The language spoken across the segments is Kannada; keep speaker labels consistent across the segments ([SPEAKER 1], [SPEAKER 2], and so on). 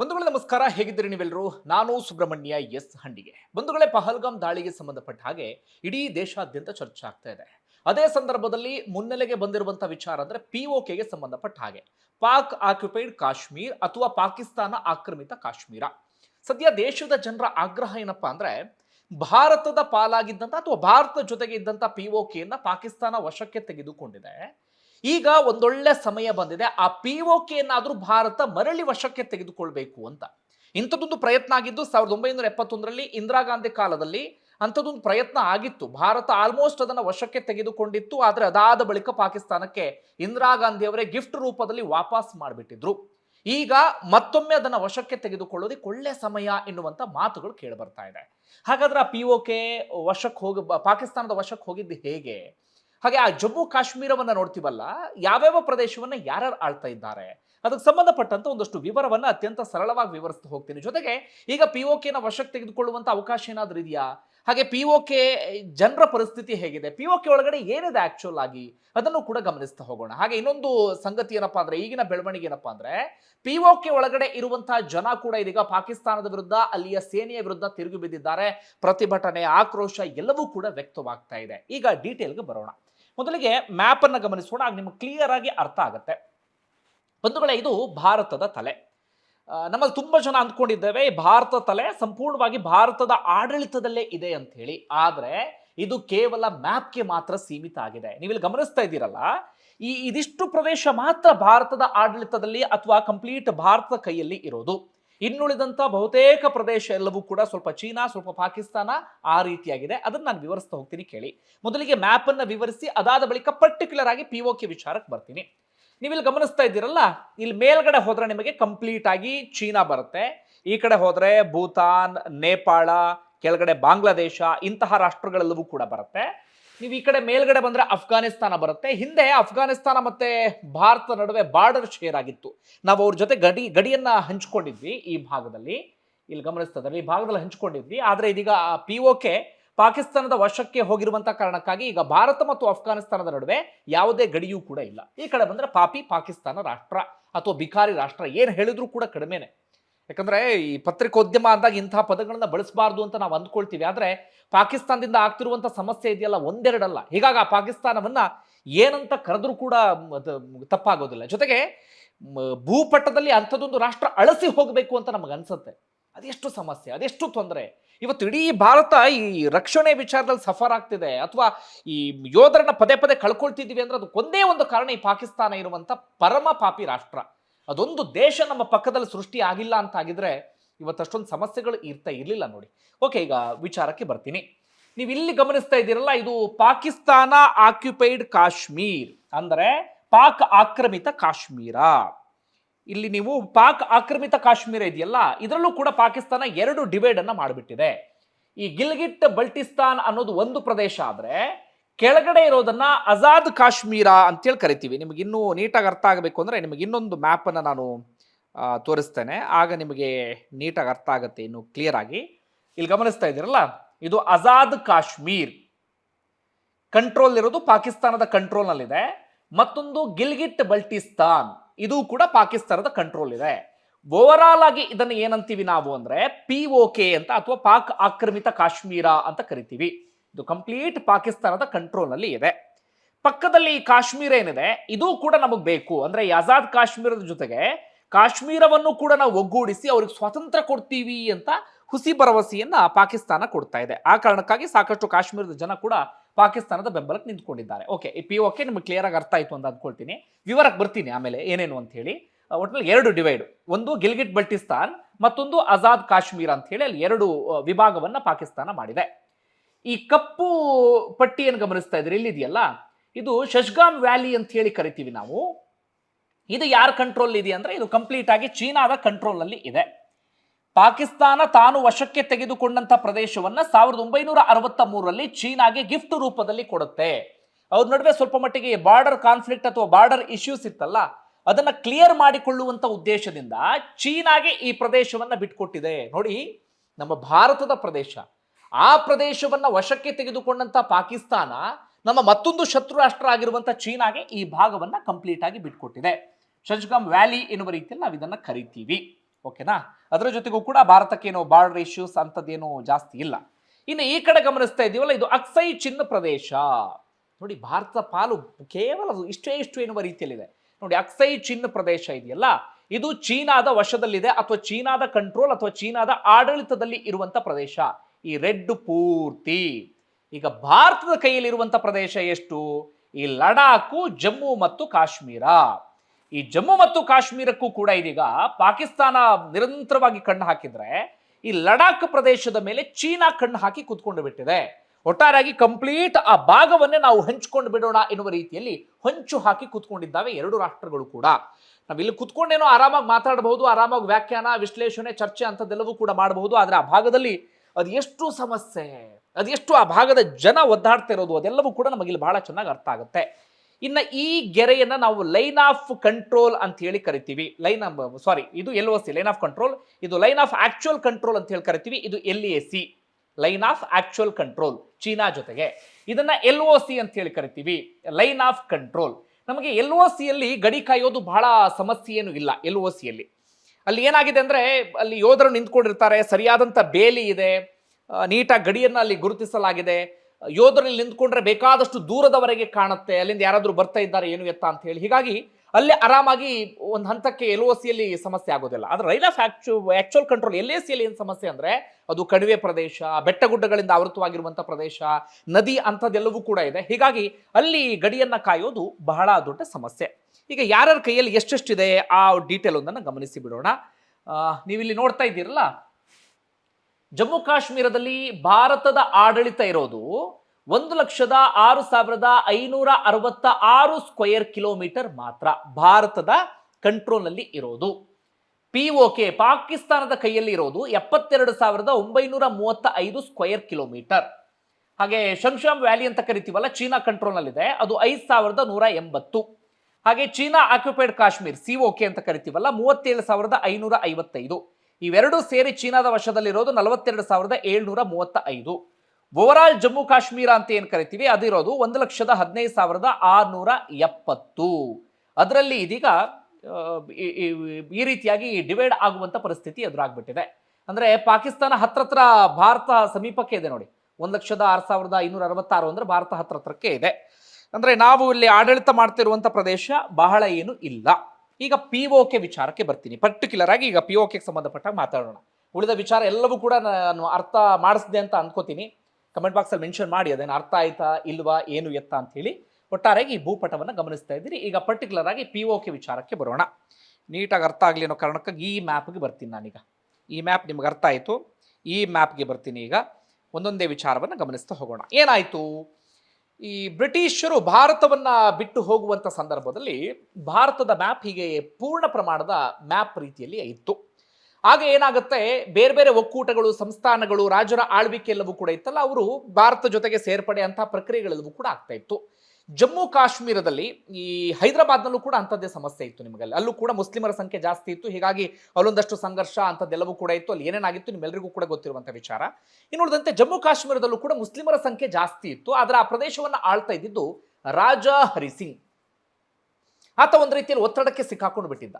[SPEAKER 1] ಬಂಧುಗಳೇ ನಮಸ್ಕಾರ, ಹೇಗಿದ್ದೀರಿ ನೀವೆಲ್ಲರೂ? ನಾನು ಸುಬ್ರಹ್ಮಣ್ಯ ಎಸ್ ಹಂಡಿಗೆ. ಬಂಧುಗಳೇ ಪಹಲ್ಗಾಮ್ ದಾಳಿಗೆ ಸಂಬಂಧಪಟ್ಟ ಹಾಗೆ ಇಡೀ ದೇಶಾದ್ಯಂತ ಚರ್ಚೆ ಆಗ್ತಾ ಇದೆ. ಅದೇ ಸಂದರ್ಭದಲ್ಲಿ ಮುನ್ನೆಲೆಗೆ ಬಂದಿರುವಂತ ವಿಚಾರ ಅಂದ್ರೆ ಪಿ ಗೆ ಸಂಬಂಧಪಟ್ಟ ಹಾಗೆ. ಪಾಕ್ ಆಕ್ಯುಪೈಡ್ ಕಾಶ್ಮೀರ್ ಅಥವಾ ಪಾಕಿಸ್ತಾನ ಆಕ್ರಮಿತ ಕಾಶ್ಮೀರ. ಸದ್ಯ ದೇಶದ ಜನರ ಆಗ್ರಹ ಏನಪ್ಪಾ ಅಂದ್ರೆ, ಭಾರತದ ಪಾಲಾಗಿದ್ದಂಥ ಅಥವಾ ಭಾರತದ ಜೊತೆಗೆ ಇದ್ದಂತ ಪಿ ನ ಪಾಕಿಸ್ತಾನ ವಶಕ್ಕೆ ತೆಗೆದುಕೊಂಡಿದೆ. ಈಗ ಒಂದೊಳ್ಳೆ ಸಮಯ ಬಂದಿದೆ. ಆ ಪಿ ಏನಾದರೂ ಭಾರತ ಮರಳಿ ವಶಕ್ಕೆ ತೆಗೆದುಕೊಳ್ಬೇಕು ಅಂತ. ಇಂಥದ್ದೊಂದು ಪ್ರಯತ್ನ ಆಗಿದ್ದು ಸಾವಿರದ ಒಂಬೈನೂರ ಎಪ್ಪತ್ತೊಂದರಲ್ಲಿ ಇಂದಿರಾ ಗಾಂಧಿ ಕಾಲದಲ್ಲಿ ಅಂಥದ್ದೊಂದು ಪ್ರಯತ್ನ ಆಗಿತ್ತು. ಭಾರತ ಆಲ್ಮೋಸ್ಟ್ ಅದನ್ನು ವಶಕ್ಕೆ ತೆಗೆದುಕೊಂಡಿತ್ತು. ಆದರೆ ಅದಾದ ಬಳಿಕ ಪಾಕಿಸ್ತಾನಕ್ಕೆ ಇಂದಿರಾ ಗಾಂಧಿ ಅವರೇ ಗಿಫ್ಟ್ ರೂಪದಲ್ಲಿ ವಾಪಸ್ ಮಾಡಿಬಿಟ್ಟಿದ್ರು. ಈಗ ಮತ್ತೊಮ್ಮೆ ಅದನ್ನು ವಶಕ್ಕೆ ತೆಗೆದುಕೊಳ್ಳೋದಕ್ಕೆ ಒಳ್ಳೆ ಸಮಯ ಎನ್ನುವಂಥ ಮಾತುಗಳು ಕೇಳಿ ಬರ್ತಾ ಇದೆ. ಹಾಗಾದ್ರೆ ಆ ಪಿ ಕೆ ವಶಕ್ಕೆ ಹೋಗಿ, ಪಾಕಿಸ್ತಾನದ ವಶಕ್ಕೆ ಹೋಗಿದ್ದು ಹೇಗೆ? ಹಾಗೆ ಆ ಜಮ್ಮು ಕಾಶ್ಮೀರವನ್ನ ನೋಡ್ತೀವಲ್ಲ, ಯಾವ್ಯಾವ ಪ್ರದೇಶವನ್ನ ಯಾರ್ಯಾರು ಆಳ್ತಾ ಇದ್ದಾರೆ, ಅದಕ್ಕೆ ಸಂಬಂಧಪಟ್ಟಂತ ಒಂದಷ್ಟು ವಿವರವನ್ನ ಅತ್ಯಂತ ಸರಳವಾಗಿ ವಿವರಿಸ್ತಾ ಹೋಗ್ತೀನಿ. ಜೊತೆಗೆ ಈಗ ಪಿ ನ ವಶಕ್ಕೆ ತೆಗೆದುಕೊಳ್ಳುವಂತ ಅವಕಾಶ ಏನಾದ್ರೂ ಇದೆಯಾ? ಹಾಗೆ ಪಿ ಕೆ ಜನರ ಪರಿಸ್ಥಿತಿ ಹೇಗಿದೆ? ಪಿ ಕೆ ಒಳಗಡೆ ಏನಿದೆ ಆಕ್ಚುಲ್ ಆಗಿ? ಅದನ್ನು ಕೂಡ ಗಮನಿಸ್ತಾ ಹೋಗೋಣ. ಹಾಗೆ ಇನ್ನೊಂದು ಸಂಗತಿ ಏನಪ್ಪಾ ಅಂದ್ರೆ, ಈಗಿನ ಬೆಳವಣಿಗೆ ಏನಪ್ಪಾ ಅಂದ್ರೆ ಪಿ ಕೆ ಒಳಗಡೆ ಇರುವಂತಹ ಜನ ಕೂಡ ಇದೀಗ ಪಾಕಿಸ್ತಾನದ ವಿರುದ್ಧ, ಅಲ್ಲಿಯ ಸೇನೆಯ ವಿರುದ್ಧ ತಿರುಗಿ ಬಿದ್ದಿದ್ದಾರೆ. ಪ್ರತಿಭಟನೆ, ಆಕ್ರೋಶ ಎಲ್ಲವೂ ಕೂಡ ವ್ಯಕ್ತವಾಗ್ತಾ ಇದೆ. ಈಗ ಡೀಟೇಲ್ಗೆ ಬರೋಣ. ಮೊದಲಿಗೆ ಮ್ಯಾಪ್ ಅನ್ನ ಗಮನಿಸೋಣ ಆಗ ನಿಮ್ಗೆ ಕ್ಲಿಯರ್ ಆಗಿ ಅರ್ಥ ಆಗುತ್ತೆ. ಬಂಧುಗಳೇ, ಇದು ಭಾರತದ ತಲೆ. ನಮ್ಮಲ್ಲಿ ತುಂಬಾ ಜನ ಅಂದ್ಕೊಂಡಿದ್ದೇವೆ ಭಾರತ ತಲೆ ಸಂಪೂರ್ಣವಾಗಿ ಭಾರತದ ಆಡಳಿತದಲ್ಲೇ ಇದೆ ಅಂತ ಹೇಳಿ. ಆದರೆ ಇದು ಕೇವಲ ಮ್ಯಾಪ್ಗೆ ಮಾತ್ರ ಸೀಮಿತ ಆಗಿದೆ. ನೀವಿಲ್ಲಿ ಗಮನಿಸ್ತಾ ಇದ್ದೀರಲ್ಲ, ಈ, ಇದಿಷ್ಟು ಪ್ರದೇಶ ಮಾತ್ರ ಭಾರತದ ಆಡಳಿತದಲ್ಲಿ ಅಥವಾ ಕಂಪ್ಲೀಟ್ ಭಾರತದ ಕೈಯಲ್ಲಿ ಇರೋದು. ಇನ್ನುಳಿದಂತ ಬಹುತೇಕ ಪ್ರದೇಶ ಎಲ್ಲವೂ ಕೂಡ ಸ್ವಲ್ಪ ಚೀನಾ, ಸ್ವಲ್ಪ ಪಾಕಿಸ್ತಾನ ಆ ರೀತಿಯಾಗಿದೆ. ಅದನ್ನು ನಾನು ವಿವರಿಸ್ತಾ ಹೋಗ್ತೀನಿ, ಕೇಳಿ. ಮೊದಲಿಗೆ ಮ್ಯಾಪ್ ಅನ್ನ ವಿವರಿಸಿ, ಅದಾದ ಬಳಿಕ ಪರ್ಟಿಕ್ಯುಲರ್ ಆಗಿ ಪಿ ಕೆ ವಿಚಾರಕ್ಕೆ ಬರ್ತೀನಿ. ನೀವಿಲ್ಲಿ ಗಮನಿಸ್ತಾ ಇದ್ದೀರಲ್ಲ, ಇಲ್ಲಿ ಮೇಲ್ಗಡೆ ಹೋದರೆ ನಿಮಗೆ ಕಂಪ್ಲೀಟ್ ಆಗಿ ಚೀನಾ ಬರುತ್ತೆ. ಈ ಕಡೆ ಹೋದರೆ ಭೂತಾನ್, ನೇಪಾಳ, ಕೆಳಗಡೆ ಬಾಂಗ್ಲಾದೇಶ, ಇಂತಹ ರಾಷ್ಟ್ರಗಳೆಲ್ಲವೂ ಕೂಡ ಬರುತ್ತೆ. ನೀವು ಈ ಕಡೆ ಮೇಲ್ಗಡೆ ಬಂದ್ರೆ ಅಫ್ಘಾನಿಸ್ತಾನ ಬರುತ್ತೆ. ಹಿಂದೆ ಅಫ್ಘಾನಿಸ್ತಾನ ಮತ್ತೆ ಭಾರತ ನಡುವೆ ಬಾರ್ಡರ್ ಶೇರ್ ಆಗಿತ್ತು. ನಾವು ಅವ್ರ ಜೊತೆ ಗಡಿ, ಗಡಿಯನ್ನ ಹಂಚ್ಕೊಂಡಿದ್ವಿ ಈ ಭಾಗದಲ್ಲಿ. ಇಲ್ಲಿ ಗಮನಿಸ್ತಾ ಈ ಭಾಗದಲ್ಲಿ ಹಂಚ್ಕೊಂಡಿದ್ವಿ. ಆದರೆ ಇದೀಗ ಪಿ ಕೆ ಪಾಕಿಸ್ತಾನದ ವಶಕ್ಕೆ ಹೋಗಿರುವಂತ ಕಾರಣಕ್ಕಾಗಿ ಈಗ ಭಾರತ ಮತ್ತು ಅಫ್ಘಾನಿಸ್ತಾನದ ನಡುವೆ ಯಾವುದೇ ಗಡಿಯೂ ಕೂಡ ಇಲ್ಲ. ಈ ಕಡೆ ಬಂದ್ರೆ ಪಾಪಿ ಪಾಕಿಸ್ತಾನ ರಾಷ್ಟ್ರ ಅಥವಾ ಬಿಕಾರಿ ರಾಷ್ಟ್ರ. ಏನು ಹೇಳಿದ್ರು ಕೂಡ ಕಡಿಮೆನೆ. ಯಾಕಂದ್ರೆ ಈ ಪತ್ರಿಕೋದ್ಯಮ ಅಂದಾಗ ಇಂತಹ ಪದಗಳನ್ನ ಬಳಸಬಾರ್ದು ಅಂತ ನಾವು ಅಂದ್ಕೊಳ್ತೀವಿ. ಆದ್ರೆ ಪಾಕಿಸ್ತಾನದಿಂದ ಆಗ್ತಿರುವಂತ ಸಮಸ್ಯೆ ಇದೆಯಲ್ಲ, ಒಂದೆರಡಲ್ಲ. ಹೀಗಾಗಿ ಆ ಪಾಕಿಸ್ತಾನವನ್ನ ಏನಂತ ಕರೆದ್ರೂ ಕೂಡ ತಪ್ಪಾಗೋದಿಲ್ಲ. ಜೊತೆಗೆ ಭೂಪಟ್ಟದಲ್ಲಿ ಅಂಥದ್ದೊಂದು ರಾಷ್ಟ್ರ ಅಳಸಿ ಹೋಗಬೇಕು ಅಂತ ನಮಗೆ ಅನ್ಸುತ್ತೆ. ಅದೆಷ್ಟು ಸಮಸ್ಯೆ, ಅದೆಷ್ಟು ತೊಂದರೆ. ಇವತ್ತು ಇಡೀ ಭಾರತ ಈ ರಕ್ಷಣೆ ವಿಚಾರದಲ್ಲಿ ಸಫರ್ ಆಗ್ತಿದೆ. ಅಥವಾ ಈ ಯೋಧರನ್ನ ಪದೇ ಪದೇ ಕಳ್ಕೊಳ್ತಿದ್ದೀವಿ ಅಂದ್ರೆ ಅದು ಒಂದೇ ಒಂದು ಕಾರಣ ಈ ಪಾಕಿಸ್ತಾನ ಇರುವಂತ ಪರಮ ಪಾಪಿ ರಾಷ್ಟ್ರ. ಅದೊಂದು ದೇಶ ನಮ್ಮ ಪಕ್ಕದಲ್ಲಿ ಸೃಷ್ಟಿ ಆಗಿಲ್ಲ ಅಂತ ಆಗಿದ್ರೆ ಇವತ್ತಷ್ಟೊಂದು ಸಮಸ್ಯೆಗಳು ಇರ್ತಾ ಇರಲಿಲ್ಲ ನೋಡಿ. ಓಕೆ ಈಗ ವಿಚಾರಕ್ಕೆ ಬರ್ತೀನಿ. ನೀವು ಇಲ್ಲಿ ಗಮನಿಸ್ತಾ ಇದ್ದೀರಲ್ಲ, ಇದು ಪಾಕಿಸ್ತಾನ ಆಕ್ಯುಪೈಡ್ ಕಾಶ್ಮೀರ್, ಅಂದರೆ ಪಾಕ್ ಆಕ್ರಮಿತ ಕಾಶ್ಮೀರ. ಇಲ್ಲಿ ನೀವು ಪಾಕ್ ಆಕ್ರಮಿತ ಕಾಶ್ಮೀರ ಇದೆಯಲ್ಲ, ಇದರಲ್ಲೂ ಕೂಡ ಪಾಕಿಸ್ತಾನ ಎರಡು ಡಿವೈಡ್ ಅನ್ನ ಮಾಡಿಬಿಟ್ಟಿದೆ. ಈ ಗಿಲ್ಗಿಟ್, ಬಲ್ಟಿಸ್ತಾನ್ ಅನ್ನೋದು ಒಂದು ಪ್ರದೇಶ ಆದ್ರೆ ಕೆಳಗಡೆ ಇರೋದನ್ನ ಆಜಾದ್ ಕಾಶ್ಮೀರ ಅಂತೇಳಿ ಕರಿತೀವಿ. ನಿಮಗೆ ಇನ್ನೂ ನೀಟಾಗಿ ಅರ್ಥ ಆಗಬೇಕು ಅಂದ್ರೆ ನಿಮಗೆ ಇನ್ನೊಂದು ಮ್ಯಾಪ್ ಅನ್ನ ನಾನು ತೋರಿಸ್ತೇನೆ. ಆಗ ನಿಮಗೆ ನೀಟಾಗಿ ಅರ್ಥ ಆಗುತ್ತೆ ಇನ್ನು ಕ್ಲಿಯರ್ ಆಗಿ. ಇಲ್ಲಿ ಗಮನಿಸ್ತಾ ಇದ್ದೀರಲ್ಲ, ಇದು ಆಜಾದ್ ಕಾಶ್ಮೀರ್. ಕಂಟ್ರೋಲ್ ಇರೋದು ಪಾಕಿಸ್ತಾನದ ಕಂಟ್ರೋಲ್ನಲ್ಲಿದೆ ಮತ್ತೊಂದು ಗಿಲ್ಗಿಟ್ ಬಲ್ಟಿಸ್ತಾನ್. ಇದು ಕೂಡ ಪಾಕಿಸ್ತಾನದ ಕಂಟ್ರೋಲ್ ಇದೆ. ಓವರಾಲ್ ಆಗಿ ಇದನ್ನು ಏನಂತೀವಿ ನಾವು ಅಂದ್ರೆ ಪಿ ಕೆ ಅಂತ ಅಥವಾ ಪಾಕ್ ಆಕ್ರಮಿತ ಕಾಶ್ಮೀರ ಅಂತ ಕರಿತೀವಿ. ಇದು ಕಂಪ್ಲೀಟ್ ಪಾಕಿಸ್ತಾನದ ಕಂಟ್ರೋಲ್ನಲ್ಲಿ ಇದೆ. ಪಕ್ಕದಲ್ಲಿ ಕಾಶ್ಮೀರ ಏನಿದೆ, ಇದು ಕೂಡ ನಮಗೆ ಬೇಕು. ಅಂದ್ರೆ ಆಜಾದ್ ಕಾಶ್ಮೀರದ ಜೊತೆಗೆ ಕಾಶ್ಮೀರವನ್ನು ಕೂಡ ನಾವು ಒಗ್ಗೂಡಿಸಿ ಅವ್ರಿಗೆ ಸ್ವಾತಂತ್ರ್ಯ ಕೊಡ್ತೀವಿ ಅಂತ ಹುಸಿ ಭರವಸೆಯನ್ನ ಪಾಕಿಸ್ತಾನ ಕೊಡ್ತಾ ಇದೆ. ಆ ಕಾರಣಕ್ಕಾಗಿ ಸಾಕಷ್ಟು ಕಾಶ್ಮೀರದ ಜನ ಕೂಡ ಪಾಕಿಸ್ತಾನದ ಬೆಂಬಲಕ್ಕೆ ನಿಂತ್ಕೊಂಡಿದ್ದಾರೆ. ಓಕೆ ಈ ಪಿ ಓಕೆ ನಿಮ್ಗೆ ಕ್ಲಿಯರ್ ಆಗಿ ಅರ್ಥ ಆಯ್ತು ಅಂತ ಅಂದ್ಕೊಳ್ತೀನಿ ವಿವರಕ್ಕೆ ಬರ್ತೀನಿ ಆಮೇಲೆ ಏನೇನು ಅಂತ ಹೇಳಿ. ಒಟ್ಟಿನಲ್ಲಿ ಎರಡು ಡಿವೈಡ್ ಒಂದು ಗಿಲ್ಗಿಟ್ ಬಲ್ಟಿಸ್ತಾನ್ ಮತ್ತೊಂದು ಆಜಾದ್ ಕಾಶ್ಮೀರ ಅಂತ ಹೇಳಿ ಅಲ್ಲಿ ಎರಡು ವಿಭಾಗವನ್ನ ಪಾಕಿಸ್ತಾನ ಮಾಡಿದೆ. ಈ ಕಪ್ಪು ಪಟ್ಟಿಯನ್ನು ಗಮನಿಸ್ತಾ ಇದ್ರಿ ಇಲ್ಲಿದೆಯಲ್ಲ ಇದು ಶಶ್ಗಾಮ್ ವ್ಯಾಲಿ ಅಂತ ಹೇಳಿ ಕರಿತೀವಿ ನಾವು. ಇದು ಯಾರ ಕಂಟ್ರೋಲ್ ಇದೆ ಅಂದ್ರೆ ಇದು ಕಂಪ್ಲೀಟ್ ಆಗಿ ಚೀನಾದ ಕಂಟ್ರೋಲ್ನಲ್ಲಿ ಇದೆ. ಪಾಕಿಸ್ತಾನ ತಾನು ವಶಕ್ಕೆ ತೆಗೆದುಕೊಂಡಂತ ಪ್ರದೇಶವನ್ನ ಸಾವಿರದ ಒಂಬೈನೂರ ಅರವತ್ತ ಮೂರರಲ್ಲಿ ಚೀನಾಗೆ ಗಿಫ್ಟ್ ರೂಪದಲ್ಲಿ ಕೊಡುತ್ತೆ. ಅವ್ರ ನಡುವೆ ಸ್ವಲ್ಪ ಮಟ್ಟಿಗೆ ಬಾರ್ಡರ್ ಕಾನ್ಫ್ಲಿಕ್ಟ್ ಅಥವಾ ಬಾರ್ಡರ್ ಇಶ್ಯೂಸ್ ಇತ್ತಲ್ಲ, ಅದನ್ನ ಕ್ಲಿಯರ್ ಮಾಡಿಕೊಳ್ಳುವಂತ ಉದ್ದೇಶದಿಂದ ಚೀನಾಗೆ ಈ ಪ್ರದೇಶವನ್ನ ಬಿಟ್ಕೊಟ್ಟಿದೆ. ನೋಡಿ, ನಮ್ಮ ಭಾರತದ ಪ್ರದೇಶ. ಆ ಪ್ರದೇಶವನ್ನ ವಶಕ್ಕೆ ತೆಗೆದುಕೊಂಡಂತ ಪಾಕಿಸ್ತಾನ ನಮ್ಮ ಮತ್ತೊಂದು ಶತ್ರು ರಾಷ್ಟ್ರ ಆಗಿರುವಂತ ಚೀನಾಗೆ ಈ ಭಾಗವನ್ನ ಕಂಪ್ಲೀಟ್ ಆಗಿ ಬಿಟ್ಕೊಟ್ಟಿದೆ. ಶಜ್ಗಾಮ್ ವ್ಯಾಲಿ ಎನ್ನುವ ರೀತಿಯಲ್ಲಿ ನಾವು ಇದನ್ನ ಕರಿತೀವಿ. ಓಕೆನಾ ಅದರ ಜೊತೆಗೂ ಕೂಡ ಭಾರತಕ್ಕೇನು ಬಾರ್ಡರ್ ಇಶ್ಯೂಸ್ ಅಂಥದ್ದೇನು ಜಾಸ್ತಿ ಇಲ್ಲ. ಇನ್ನು ಈ ಕಡೆ ಗಮನಿಸ್ತಾ ಇದ್ದೀವಲ್ಲ, ಇದು ಅಕ್ಸೈ ಚಿನ್ನ ಪ್ರದೇಶ. ನೋಡಿ ಭಾರತ ಪಾಲು ಕೇವಲ ಇಷ್ಟೇ ಇಷ್ಟು ಎನ್ನುವ ರೀತಿಯಲ್ಲಿದೆ. ನೋಡಿ, ಅಕ್ಸೈ ಚಿನ್ನ ಪ್ರದೇಶ ಇದೆಯಲ್ಲ, ಇದು ಚೀನಾದ ವಶದಲ್ಲಿದೆ ಅಥವಾ ಚೀನಾದ ಕಂಟ್ರೋಲ್ ಅಥವಾ ಚೀನಾದ ಆಡಳಿತದಲ್ಲಿ ಇರುವಂತ ಪ್ರದೇಶ. ಈ ರೆಡ್ ಪೂರ್ತಿ. ಈಗ ಭಾರತದ ಕೈಯಲ್ಲಿರುವಂಥ ಪ್ರದೇಶ ಎಷ್ಟು? ಈ ಲಡಾಖು, ಜಮ್ಮು ಮತ್ತು ಕಾಶ್ಮೀರ. ಈ ಜಮ್ಮು ಮತ್ತು ಕಾಶ್ಮೀರಕ್ಕೂ ಕೂಡ ಇದೀಗ ಪಾಕಿಸ್ತಾನ ನಿರಂತರವಾಗಿ ಕಣ್ಣು ಹಾಕಿದ್ರೆ, ಈ ಲಡಾಖ್ ಪ್ರದೇಶದ ಮೇಲೆ ಚೀನಾ ಕಣ್ಣು ಹಾಕಿ ಕುತ್ಕೊಂಡು ಬಿಟ್ಟಿದೆ. ಒಟ್ಟಾರೆಯಾಗಿ ಕಂಪ್ಲೀಟ್ ಆ ಭಾಗವನ್ನೇ ನಾವು ಹಂಚಿಕೊಂಡು ಬಿಡೋಣ ಎನ್ನುವ ರೀತಿಯಲ್ಲಿ ಹೊಂಚು ಹಾಕಿ ಕುತ್ಕೊಂಡಿದ್ದಾವೆ ಎರಡು ರಾಷ್ಟ್ರಗಳು ಕೂಡ. ನಾವಿಲ್ಲಿ ಕುತ್ಕೊಂಡೇನೋ ಆರಾಮಾಗಿ ಮಾತಾಡಬಹುದು, ಆರಾಮಾಗಿ ವ್ಯಾಖ್ಯಾನ, ವಿಶ್ಲೇಷಣೆ, ಚರ್ಚೆ ಅಂಥದ್ದೆಲ್ಲವೂ ಕೂಡ ಮಾಡಬಹುದು, ಆದರೆ ಆ ಭಾಗದಲ್ಲಿ ಅದು ಎಷ್ಟು ಸಮಸ್ಯೆ ಅದೆಷ್ಟು ಆ ಭಾಗದ ಜನ ಒದ್ದಾಡ್ತಾ ಇರೋದು, ಅದೆಲ್ಲವೂ ಕೂಡ ನಮಗಿಲ್ಲಿ ಬಹಳ ಚೆನ್ನಾಗಿ ಅರ್ಥ ಆಗುತ್ತೆ. ಇನ್ನು ಈ ಗೆರೆಯನ್ನು ನಾವು ಲೈನ್ ಆಫ್ ಕಂಟ್ರೋಲ್ ಅಂತ ಹೇಳಿ ಕರಿತೀವಿ. ಲೈನ್ ಆಫ್, ಸಾರಿ, ಇದು L O C, line of control, ಇದು ಲೈನ್ ಆಫ್ ಆಕ್ಚುಯಲ್ ಕಂಟ್ರೋಲ್ ಅಂತ ಹೇಳಿ ಕರಿತೀವಿ, ಇದು L A C, line of actual control, China ಜೊತೆಗೆ. ಇದನ್ನ ಎಲ್ ಓ ಸಿ ಅಂತ ಹೇಳಿ ಕರಿತೀವಿ, ಲೈನ್ ಆಫ್ ಕಂಟ್ರೋಲ್. ನಮಗೆ ಎಲ್ ಓ ಸಿಯಲ್ಲಿ ಗಡಿ ಕಾಯೋದು ಬಹಳ ಸಮಸ್ಯೆ ಏನು ಇಲ್ಲ, ಎಲ್ ಓ ಸಿಯಲ್ಲಿ ಅಲ್ಲಿ ಏನಾಗಿದೆ ಅಂದ್ರೆ, ಅಲ್ಲಿ ಯೋಧರು ನಿಂತ್ಕೊಂಡಿರ್ತಾರೆ ಸರಿಯಾದಂಥ ಬೇಲಿ ಇದೆ ನೀಟಾಗಿ ಗಡಿಯನ್ನು ಅಲ್ಲಿ ಗುರುತಿಸಲಾಗಿದೆ. ಯೋಧರಲ್ಲಿ ನಿಂತ್ಕೊಂಡ್ರೆ ಬೇಕಾದಷ್ಟು ದೂರದವರೆಗೆ ಕಾಣುತ್ತೆ, ಅಲ್ಲಿಂದ ಯಾರಾದರೂ ಬರ್ತಾ ಇದ್ದಾರೆ, ಏನು ಎತ್ತ ಅಂತ ಹೇಳಿ. ಹೀಗಾಗಿ ಅಲ್ಲಿ ಆರಾಮಾಗಿ ಒಂದು ಹಂತಕ್ಕೆ ಎಲ್ ಒ ಸಿಯಲ್ಲಿ ಸಮಸ್ಯೆ ಆಗೋದಿಲ್ಲ. ಆದರೆ ರೈಲ್ ಆಫ್ ಆಕ್ಚು ಕಂಟ್ರೋಲ್ ಎಲ್ ಎ ಸಿಯಲ್ಲಿ ಏನು ಸಮಸ್ಯೆ ಅಂದರೆ, ಅದು ಕಣಿವೆ ಪ್ರದೇಶ, ಬೆಟ್ಟಗುಡ್ಡಗಳಿಂದ ಆವೃತವಾಗಿರುವಂಥ ಪ್ರದೇಶ, ನದಿ ಅಂಥದ್ದೆಲ್ಲವೂ ಕೂಡ ಇದೆ. ಹೀಗಾಗಿ ಅಲ್ಲಿ ಗಡಿಯನ್ನು ಕಾಯೋದು ಬಹಳ ದೊಡ್ಡ ಸಮಸ್ಯೆ. ಈಗ ಯಾರ್ಯಾರ ಕೈಯಲ್ಲಿ ಎಷ್ಟೆಷ್ಟಿದೆ ಆ ಡೀಟೇಲ್ ಒಂದನ್ನು ಗಮನಿಸಿ ಬಿಡೋಣ. ನೀವಿಲ್ಲಿ ನೋಡ್ತಾ ಇದ್ದೀರಲ್ಲ, ಜಮ್ಮು ಕಾಶ್ಮೀರದಲ್ಲಿ ಭಾರತದ ಆಡಳಿತ ಇರೋದು ಒಂದು ಲಕ್ಷದ ಆರು ಸಾವಿರದ ಐನೂರ ಅರವತ್ತ ಆರು ಸ್ಕ್ವೇರ್ ಕಿಲೋಮೀಟರ್ ಮಾತ್ರ ಭಾರತದ ಕಂಟ್ರೋಲ್ನಲ್ಲಿ ಇರೋದು. ಪಿ ಕೆ ಪಾಕಿಸ್ತಾನದ ಕೈಯಲ್ಲಿ ಇರೋದು ಎಪ್ಪತ್ತೆರಡು ಸಾವಿರದ ಒಂಬೈನೂರ ಮೂವತ್ತ ಐದು ಸ್ಕ್ವಯರ್ ಕಿಲೋಮೀಟರ್ ಹಾಗೆ ಶಂಶಾಮ್ ವ್ಯಾಲಿ ಅಂತ ಕರಿತೀವಲ್ಲ, ಚೀನಾ ಕಂಟ್ರೋಲ್ನಲ್ಲಿದೆ ಅದು ಐದು ಸಾವಿರದ ನೂರ ಎಂಬತ್ತು. ಹಾಗೆ China occupied Kashmir C K ಅಂತ ಕರಿತೀವಲ್ಲ, ಮೂವತ್ತೇಳು ಸಾವಿರದ ಐನೂರ ಐವತ್ತೈದು ಇವೆರಡೂ ಸೇರಿ ಚೀನಾದ ವಶದಲ್ಲಿರೋದು ನಲವತ್ತೆರಡು ಸಾವಿರದ ಏಳ್ನೂರ ಮೂವತ್ತ ಐದು ಓವರಾಲ್ ಜಮ್ಮು ಕಾಶ್ಮೀರ ಅಂತ ಏನು ಕರಿತೀವಿ? ಅದಿರೋದು ಒಂದು ಲಕ್ಷದ ಹದಿನೈದು ಸಾವಿರದ ಆರುನೂರ ಎಪ್ಪತ್ತು ಅದರಲ್ಲಿ ಇದೀಗ ಈ- ರೀತಿಯಾಗಿ ಡಿವೈಡ್ ಆಗುವಂಥ ಪರಿಸ್ಥಿತಿ ಎದುರಾಗ್ಬಿಟ್ಟಿದೆ. ಅಂದರೆ ಪಾಕಿಸ್ತಾನ ಹತ್ರತ್ರ ಭಾರತ ಸಮೀಪಕ್ಕೆ ಇದೆ ನೋಡಿ. ಒಂದು ಲಕ್ಷದ ಆರು ಸಾವಿರದ ಐನೂರ ಅರವತ್ತಾರು ಅಂದರೆ ಭಾರತ ಹತ್ರ ಹತ್ರಕ್ಕೆ ಇದೆ. ಅಂದ್ರೆ ನಾವು ಇಲ್ಲಿ ಆಡಳಿತ ಮಾಡ್ತಿರುವಂತ ಪ್ರದೇಶ ಬಹಳ ಏನು ಇಲ್ಲ. ಈಗ ಪಿ ಕೆ ವಿಚಾರಕ್ಕೆ ಬರ್ತೀನಿ. ಪರ್ಟಿಕ್ಯುಲರ್ ಆಗಿ ಈಗ ಪಿ ಕೆ ಸಂಬಂಧಪಟ್ಟ ಮಾತಾಡೋಣ. ಉಳಿದ ವಿಚಾರ ಎಲ್ಲವೂ ಕೂಡ ನಾನು ಅರ್ಥ ಮಾಡಿಸಿದೆ ಅಂತ ಅನ್ಕೋತೀನಿ. ಕಮೆಂಟ್ ಬಾಕ್ಸಲ್ಲಿ ಮೆನ್ಷನ್ ಮಾಡಿ, ಅದೇನು ಅರ್ಥ ಆಯ್ತಾ, ಇಲ್ವಾ, ಏನು ಎತ್ತ ಅಂತ ಹೇಳಿ. ಒಟ್ಟಾರೆಯಾಗಿ ಈ ಭೂಪಟವನ್ನು ಗಮನಿಸ್ತಾ ಇದ್ದೀರಿ. ಈಗ ಪರ್ಟಿಕ್ಯುಲರ್ ಆಗಿ ಪಿ ಕೆ ವಿಚಾರಕ್ಕೆ ಬರೋಣ. ನೀಟಾಗಿ ಅರ್ಥ ಆಗಲಿ ಅನ್ನೋ ಕಾರಣಕ್ಕಾಗಿ ಈ ಮ್ಯಾಪ್ಗೆ ಬರ್ತೀನಿ ನಾನೀಗ. ಈ ಮ್ಯಾಪ್ ನಿಮ್ಗೆ ಅರ್ಥ ಆಯಿತು. ಈ ಮ್ಯಾಪ್ಗೆ ಬರ್ತೀನಿ ಈಗ. ಒಂದೊಂದೇ ವಿಚಾರವನ್ನು ಗಮನಿಸ್ತಾ ಹೋಗೋಣ. ಏನಾಯಿತು? ಈ ಬ್ರಿಟಿಷರು ಭಾರತವನ್ನ ಬಿಟ್ಟು ಹೋಗುವಂತ ಸಂದರ್ಭದಲ್ಲಿ ಭಾರತದ ಮ್ಯಾಪ್ ಹೀಗೆ ಪೂರ್ಣ ಪ್ರಮಾಣದ ಮ್ಯಾಪ್ ರೀತಿಯಲ್ಲಿ ಇತ್ತು. ಆಗ ಏನಾಗುತ್ತೆ? ಬೇರೆ ಬೇರೆ ಒಕ್ಕೂಟಗಳು, ಸಂಸ್ಥಾನಗಳು, ರಾಜರ ಆಳ್ವಿಕೆ ಎಲ್ಲವೂ ಕೂಡ ಇತ್ತಲ್ಲ, ಅವರು ಭಾರತ ಜೊತೆಗೆ ಸೇರ್ಪಡೆ ಅಂತ ಪ್ರಕ್ರಿಯೆಗಳೆಲ್ಲವೂ ಕೂಡ ಆಗ್ತಾ ಇತ್ತು. ಜಮ್ಮು ಕಾಶ್ಮೀರದಲ್ಲಿ ಈ ಹೈದರಾಬಾದ್ನಲ್ಲೂ ಕೂಡ ಅಂಥದ್ದೇ ಸಮಸ್ಯೆ ಇತ್ತು ನಿಮಗಲ್ಲಿ. ಅಲ್ಲೂ ಕೂಡ ಮುಸ್ಲಿಮರ ಸಂಖ್ಯೆ ಜಾಸ್ತಿ ಇತ್ತು. ಹೀಗಾಗಿ ಅಲ್ಲೊಂದಷ್ಟು ಸಂಘರ್ಷ ಅಂಥದ್ದೆಲ್ಲವೂ ಕೂಡ ಇತ್ತು. ಅಲ್ಲಿ ಏನೇನಾಗಿತ್ತು ನಿಮ್ಮೆಲ್ಲರಿಗೂ ಕೂಡ ಗೊತ್ತಿರುವಂಥ ವಿಚಾರ. ಇನ್ನುಳಿದಂತೆ ಜಮ್ಮು ಕಾಶ್ಮೀರದಲ್ಲೂ ಕೂಡ ಮುಸ್ಲಿಮರ ಸಂಖ್ಯೆ ಜಾಸ್ತಿ ಇತ್ತು. ಆದರೆ ಆ ಪ್ರದೇಶವನ್ನು ಆಳ್ತಾ ಇದ್ದಿದ್ದು ರಾಜ ಹರಿಸಿಂಗ್ ಆತ ಒಂದು ರೀತಿಯಲ್ಲಿ ಒತ್ತಡಕ್ಕೆ ಸಿಕ್ಕಾಕೊಂಡು ಬಿಟ್ಟಿದ್ದ.